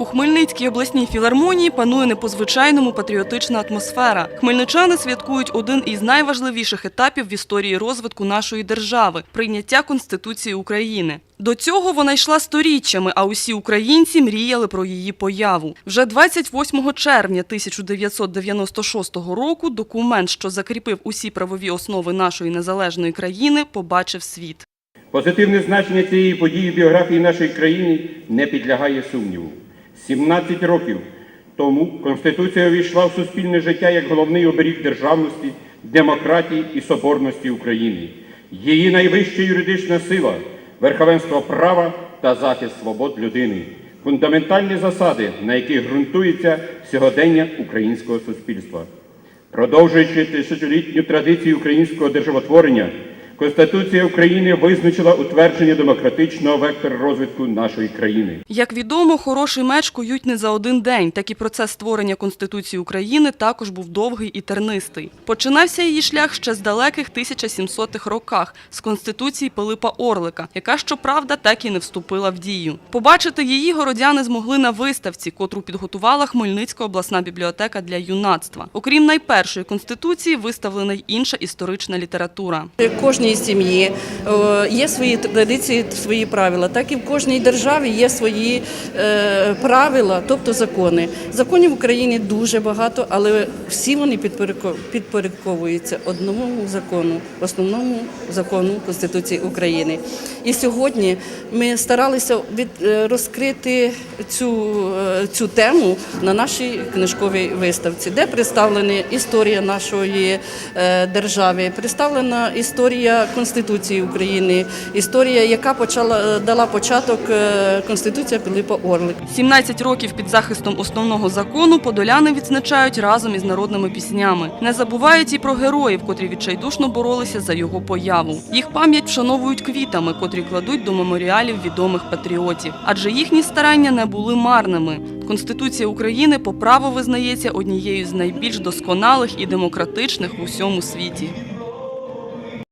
У Хмельницькій обласній філармонії панує не по-звичайному патріотична атмосфера. Хмельничани святкують один із найважливіших етапів в історії розвитку нашої держави прийняття Конституції України. До цього вона йшла сторіччями, а усі українці мріяли про її появу. Вже 28 червня 1996 року документ, що закріпив усі правові основи нашої незалежної країни, побачив світ. Позитивне значення цієї події в біографії нашої країни не підлягає сумніву. 17 років тому Конституція увійшла в суспільне життя як головний оберіг державності, демократії і соборності України. Її найвища юридична сила верховенство права та захист свобод людини фундаментальні засади, на яких ґрунтується сьогодення українського суспільства. Продовжуючи тисячолітню традицію українського державотворення, Конституція України визначила утвердження демократичного вектора розвитку нашої країни. Як відомо, хороший меч кують не за один день, так і процес створення Конституції України також був довгий і тернистий. Починався її шлях ще з далеких 1700-х роках з Конституції Пилипа Орлика, яка, щоправда, так і не вступила в дію. Побачити її городяни змогли на виставці, котру підготувала Хмельницька обласна бібліотека для юнацтва. Окрім найпершої конституції, виставлена й інша історична література. В кожній сім'ї е, є свої традиції, свої правила. Так і в кожній державі є свої е, правила, тобто закони. Законів в Україні дуже багато, але всі вони підпорядко- підпорядковуються одному закону, основному закону Конституції України. І сьогодні ми старалися від, е, розкрити цю, цю тему на нашій книжковій виставці, де представлена історія нашої держави, представлена історія Конституції України, історія, яка почала дала початок е, Конституція Пилипа Орлика. 17 років під захистом основного закону подоляни відзначають разом із народними піснями. Не забувають і про героїв, котрі відчайдушно боролися за його появу. Їх пам'ять вшановують квітами, котрі кладуть до меморіалів відомих патріотів. Адже їхні старання не були марними. Конституція України по праву визнається однією з найбільш досконалих і демократичних в усьому світі.